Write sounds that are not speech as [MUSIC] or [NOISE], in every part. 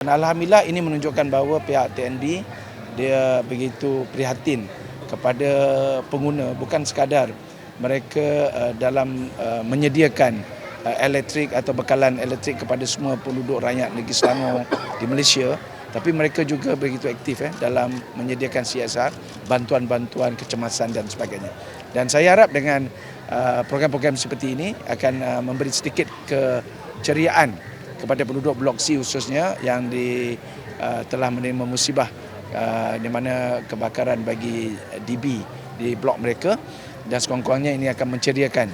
Dan Alhamdulillah ini menunjukkan bahawa pihak TNB dia begitu prihatin kepada pengguna bukan sekadar mereka uh, dalam uh, menyediakan uh, elektrik atau bekalan elektrik kepada semua penduduk rakyat negeri Selangor di Malaysia. Tapi mereka juga begitu aktif eh dalam menyediakan CSR bantuan-bantuan kecemasan dan sebagainya. Dan saya harap dengan uh, program-program seperti ini akan uh, memberi sedikit keceriaan kepada penduduk Blok C khususnya yang di uh, telah menerima musibah uh, di mana kebakaran bagi DB di blok mereka dan sekurang-kurangnya ini akan menceriakan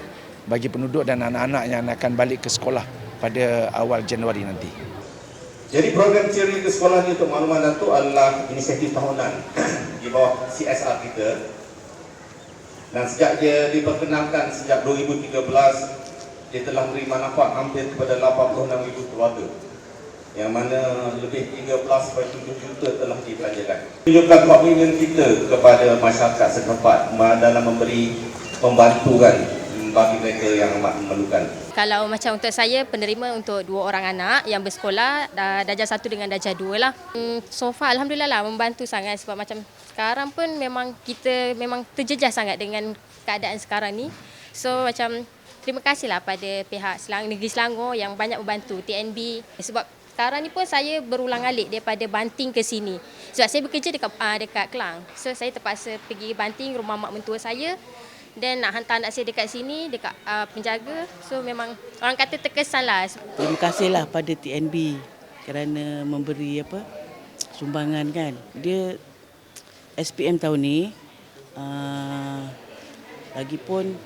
bagi penduduk dan anak-anak yang akan balik ke sekolah pada awal Januari nanti. Jadi program Ciri ke Sekolah ni untuk makluman Datuk adalah inisiatif tahunan [CLEARS THROAT] di bawah CSR kita. Dan sejak dia diperkenalkan sejak 2013, dia telah memberi manfaat hampir kepada 86,000 keluarga. Yang mana lebih 13.7 juta telah dibelanjakan. Tunjukkan komitmen kita kepada masyarakat setempat dalam memberi pembantuan bagi mereka yang amat memerlukan. Kalau macam untuk saya penerima untuk dua orang anak yang bersekolah darjah satu dengan darjah dua lah. Hmm, So far Alhamdulillah lah membantu sangat sebab macam sekarang pun memang kita memang terjejas sangat dengan keadaan sekarang ni. So macam terima kasihlah pada pihak Selang, Negeri Selangor yang banyak membantu TNB sebab sekarang ni pun saya berulang alik daripada Banting ke sini. Sebab saya bekerja dekat uh, dekat Kelang. So saya terpaksa pergi Banting rumah mak mentua saya dan nak hantar anak saya dekat sini dekat uh, penjaga. So memang orang kata terkesan lah. Terima kasihlah pada TNB kerana memberi apa sumbangan kan. Dia SPM tahun ni uh, lagipun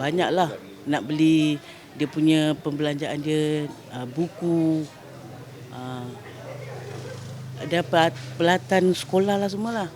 banyaklah nak beli dia punya pembelanjaan dia uh, buku uh, ada pelat- pelatan sekolah lah semualah.